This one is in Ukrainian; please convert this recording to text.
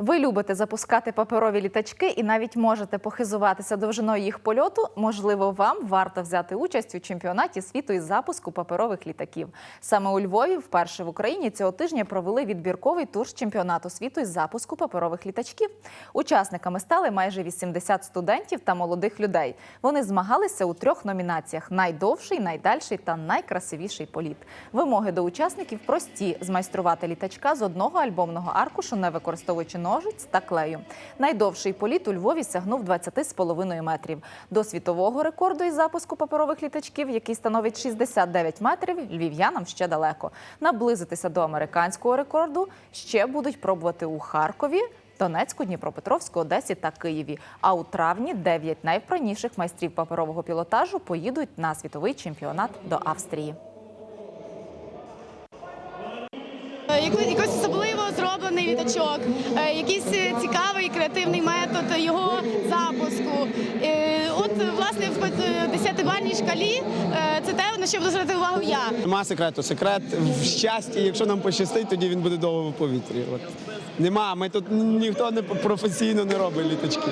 Ви любите запускати паперові літачки і навіть можете похизуватися довжиною їх польоту. Можливо, вам варто взяти участь у чемпіонаті світу із запуску паперових літаків. Саме у Львові, вперше в Україні, цього тижня провели відбірковий тур з чемпіонату світу із запуску паперових літачків. Учасниками стали майже 80 студентів та молодих людей. Вони змагалися у трьох номінаціях: найдовший, найдальший та найкрасивіший політ. Вимоги до учасників прості: змайструвати літачка з одного альбомного аркушу, не використовуючи ножиць та клею. Найдовший політ у Львові сягнув 20,5 метрів. До світового рекорду із запуску паперових літачків, який становить 69 метрів, львів'янам ще далеко. Наблизитися до американського рекорду ще будуть пробувати у Харкові. Донецьку, Дніпропетровську, Одесі та Києві. А у травні дев'ять найвправніших майстрів паперового пілотажу поїдуть на світовий чемпіонат до Австрії. Якось особливо зроблений літачок, е, якийсь цікавий креативний метод його запуску. Е, От власне в десятибальній шкалі е, це те, на що буду звертати увагу я. Нема секрету. Секрет в щасті. Якщо нам пощастить, тоді він буде довго в повітрі. От. Нема. Ми тут ніхто не професійно не робить літачки.